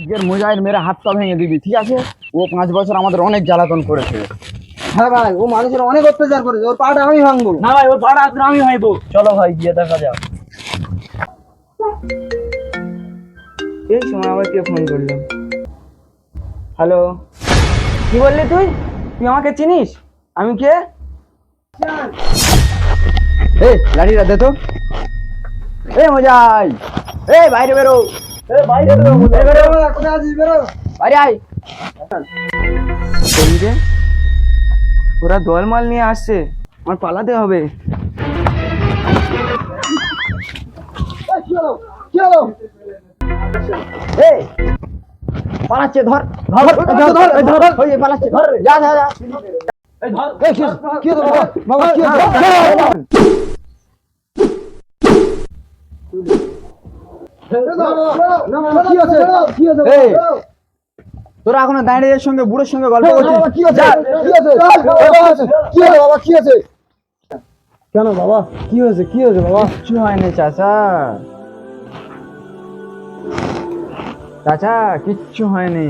আজকের মুজাহিদ মেরে হাত পা ভেঙে দিবি ঠিক আছে? ও পাঁচ বছর আমাদের অনেক জ্বালাতন করেছে। হ্যাঁ ভাই ও মানুষের অনেক অত্যাচার করেছে ওর পাটা আমি ভাঙবো। না ভাই ওর পাড়া আমি ভাইবো চলো ভাই গিয়ে দেখা যাক। এই সময় আবার কে ফোন করল? হ্যালো কি বললি তুই? তুই আমাকে চিনিস? আমি কে? এই লাঠিটা দে তো। এ মজাই এ বাইরে বেরো। ওরা দলমাল নিয়ে আসছে। আমার পালাতে হবে। পালাচ্ছে ধর। ধর ধর ধর ধর ধর ওই পালাচ্ছে ধর। যা যা যা। এই ধর। এই কি কি তোরা এখন দাঁড়িয়ে সঙ্গে বুড়োর সঙ্গে গল্প করছিস? কেন বাবা? কি হয়েছে? কি হয়েছে বাবা? কিচ্ছু হয়নি চাচা। চাচা কিচ্ছু হয়নি।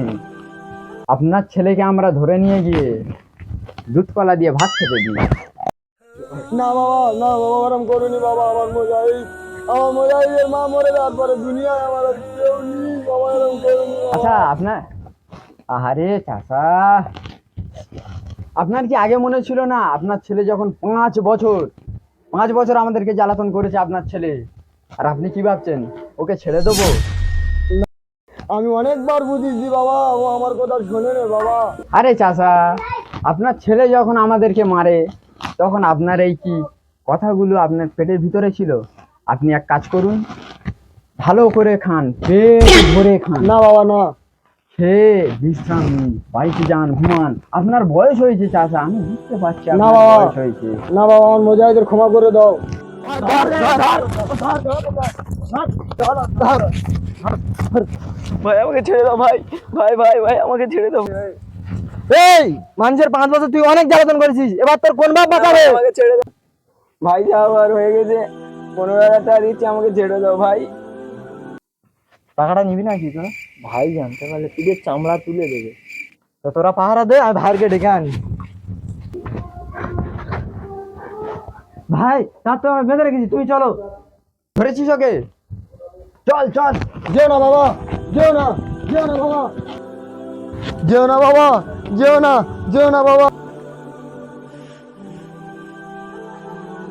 আপনার ছেলেকে আমরা ধরে নিয়ে গিয়ে দুধ কলা দিয়ে ভাত খেতে দিই। না বাবা না বাবা ওরম করুনি বাবা আমার মোজাই আমার মোজাইয়ের মা মরে যাওয়ার পরে দুনিয়ায় আমার কেউ নেই বাবা আচ্ছা আপনার আহারে চাচা। আপনার কি আগে মনে ছিল না আপনার ছেলে যখন পাঁচ বছর পাঁচ বছর আমাদেরকে জ্বালাতন করেছে আপনার ছেলে? আর আপনি কি ভাবছেন? ওকে ছেড়ে দেবো? আমি অনেকবার বুঝিয়েছি বাবা ও আমার কথা শোনে রে বাবা। আরে চাচা আপনার ছেলে যখন আমাদেরকে মারে তখন আপনার এই কি কথাগুলো আপনার পেটের ভিতরে ছিল? আপনি এক কাজ করুন ভালো করে খান পেট ভরে খান। না বাবা না। খেয়ে বিশ্রাম নিন বাড়িতে যান ঘুমান। আপনার বয়স হয়েছে চাচা আমি বুঝতে পারছি না বাবা। বয়স হয়েছে। না বাবা আমার মোজাহিদের ক্ষমা করে দাও। ভাই আমাকে ছেড়ে দাও ভাই। ভাই ভাই ভাই আমাকে ছেড়ে দাও। এই মানুষের পাঁচ বছর তুই অনেক জ্বালাতন করেছিস। এবার তোর কোন বাপ বাঁচাবে? আমাকে ছেড়ে দাও। ভাই যা আবার হয়ে গেছে। পনেরো হাজার টাকা দিচ্ছি আমাকে ছেড়ে দাও ভাই। টাকাটা নিবি না কি তোরা? ভাই জানতে পারলে পিঠের চামড়া তুলে দেবে। তো তোরা পাহারা দে আমি ভাইকে ডেকে আনি। ভাই তার তো আমরা বেঁধে রেখেছি তুমি চলো। ধরেছিস ওকে? চল চল। যেও না বাবা যেও না যেও না বাবা। যেও না বাবা যেও না যেও না বাবা।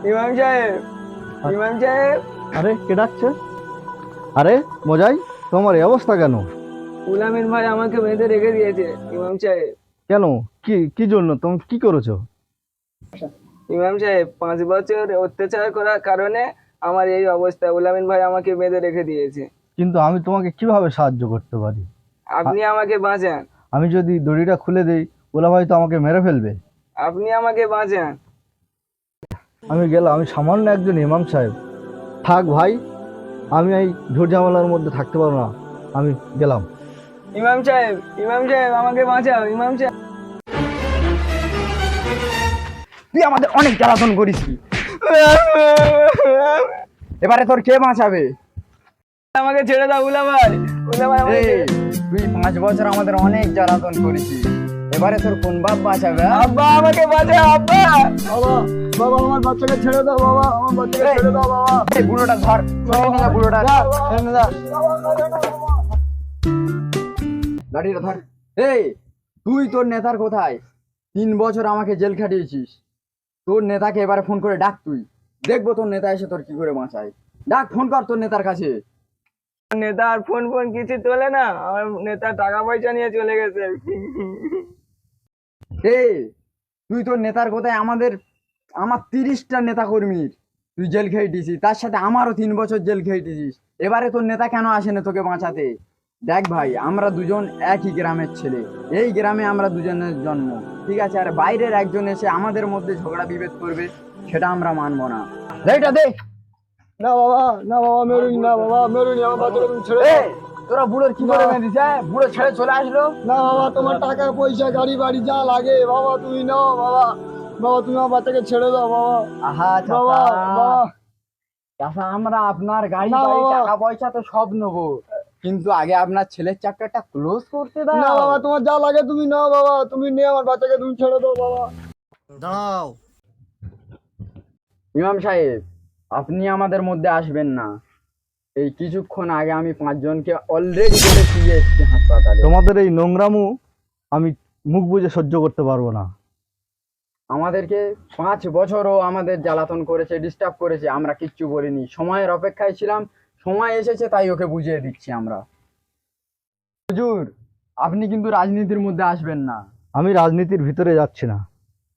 ইমাম সাহেব ইমাম সাহেব। আরে কে ডাকছে? আরে মজাই তোমার এই অবস্থা কেন? উলামিন ভাই আমাকে বেঁধে রেখে দিয়েছে ইমাম সাহেব। কেন? কি কি জন্য? তুমি কি করেছ? ইমাম সাহেব পাঁচ বছর অত্যাচার করার কারণে আমার এই অবস্থা উলামিন ভাই আমাকে বেঁধে রেখে দিয়েছে। কিন্তু আমি তোমাকে কীভাবে সাহায্য করতে পারি? আপনি আমাকে বাঁচান। আমি যদি দড়িটা খুলে দেই ওলা ভাই তো আমাকে মেরে ফেলবে। আপনি আমাকে বাঁচান। আমি গেলাম আমি সামান্য একজন ইমাম সাহেব। থাক ভাই আমি এই ঝামেলার মধ্যে থাকতে পারব না। আমি গেলাম। ইমাম সাহেব ইমাম সাহেব আমাকে বাঁচাও ইমাম সাহেব। তুই আমাদের অনেক জ্বালাতন করিস। এবারে তোর কে বাঁচাবে? আমাকে ছেড়ে দাও উলা ভাই উলা ভাই তুই পাঁচ বছর আমাদের অনেক জ্বালাতন করেছিস। এবারে তোর কোন বাপ বাঁচাবে? আব্বা আমাকে বাঁচাও আব্বা। বাবা আমার বাচ্চাকে ছেড়ে দাও বাবা আমার বাচ্চাকে ছেড়ে দাও বাবা। এই বুড়োটা ধর বুড়োটা। লাঠিটা ধর। এই তুই তোর নেতার কোথায়? তিন বছর আমাকে জেল খাটিয়েছিস। তোর নেতাকে এবারে ফোন করে ডাক তুই। দেখব তোর নেতা এসে তোর কি করে বাঁচায়। ডাক ফোন কর তোর নেতার কাছে। নেতা আর ফোন ফোন কিছু তোলে না। আমার নেতা টাকা পয়সা নিয়ে চলে গেছে। এই তুই তোর নেতার কোথায় আমাদের আমার তিরিশটা নেতা কর্মীর তুই জেল খেয়েছিস তার সাথে আমারও তিন বছর জেল খেয়েছিস এবারে তোর নেতা কেন আসে না তোকে বাঁচাতে? দেখ ভাই আমরা দুজন একই গ্রামের ছেলে। এই গ্রামে আমরা দুজনের জন্ম ঠিক আছে? আর বাইরের একজন এসে আমাদের মধ্যে ঝগড়া বিভেদ করবে সেটা আমরা মানবো না। এইটা দে না বাবা না বাবা মেরুনি না বাবা মেরুনি আমার তুমি ছেড়ে তোরা বুড়োর কি করে বেঁধেছিস হ্যাঁ? বুড়ো ছেড়ে চলে আসলো? না বাবা তোমার টাকা পয়সা গাড়ি বাড়ি যা লাগে বাবা তুমি নাও বাবা। বাবা তুমি আমার বাচ্চাকে ছেড়ে দাও বাবা। আহা বাবা বাবা। আমরা আপনার গাড়ি বাড়ি টাকা পয়সা তো সব নেব। কিন্তু আগে আপনার ছেলের চ্যাপ্টারটা ক্লোজ করতে দাও। না বাবা তোমার যা লাগে তুমি নাও বাবা। তুমি নিয়ে আমার বাচ্চাকে তুমি ছেড়ে দাও বাবা। দাঁড়াও। ইমাম সাহেব আপনি আমাদের মধ্যে আসবেন না। এই কিছুক্ষণ আগে আমি পাঁচজনকে অলরেডি বলে দিয়ে এসেছি হাসপাতালে। তোমাদের এই নোংরামু আমি মুখ বুঝে সহ্য করতে পারব না। আমাদেরকে পাঁচ বছরও আমাদের জ্বালাতন করেছে ডিস্টার্ব করেছে আমরা কিচ্ছু বলিনি। সময়ের অপেক্ষায় ছিলাম সময় এসেছে তাই ওকে বুঝিয়ে দিচ্ছি আমরা। হুজুর আপনি কিন্তু রাজনীতির মধ্যে আসবেন না। আমি রাজনীতির ভিতরে যাচ্ছি না।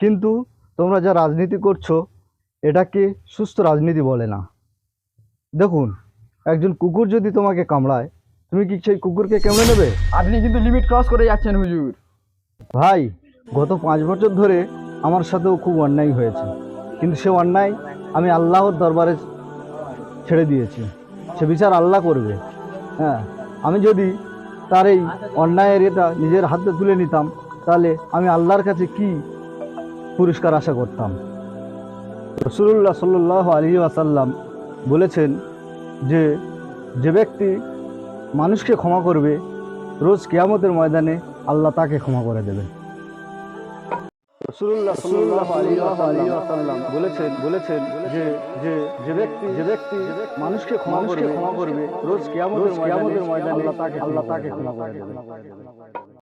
কিন্তু তোমরা যা রাজনীতি করছ এটাকে সুস্থ রাজনীতি বলে না। দেখুন একজন কুকুর যদি তোমাকে কামড়ায় তুমি কি সেই কুকুরকে কেমনে নেবে? আপনি কিন্তু লিমিট ক্রস করে যাচ্ছেন হুজুর। ভাই গত পাঁচ বছর ধরে আমার সাথেও খুব অন্যায় হয়েছে। কিন্তু সে অন্যায় আমি আল্লাহর দরবারে ছেড়ে দিয়েছি। সে বিচার আল্লাহ করবে। হ্যাঁ আমি যদি তার এই অন্যায়ের এটা নিজের হাতে তুলে নিতাম, তাহলে আমি আল্লাহর কাছে কি পুরস্কার আশা করতাম? রসুল্লাহ সাল্লাহ আলী আসাল্লাম বলেছেন যে যে ব্যক্তি মানুষকে ক্ষমা করবে, রোজ কেয়ামতের ময়দানে আল্লাহ তাকে ক্ষমা করে দেবে। রসুল্লাহ সাল্লাহ বলেছেন বলেছেন যে যে যে ব্যক্তি যে ব্যক্তি মানুষকে ক্ষমা করবে ক্ষমা করবে রোজ কেমন ময়দানে আল্লাহ তাকে আল্লাহ তাকে ক্ষমা করে দেবে।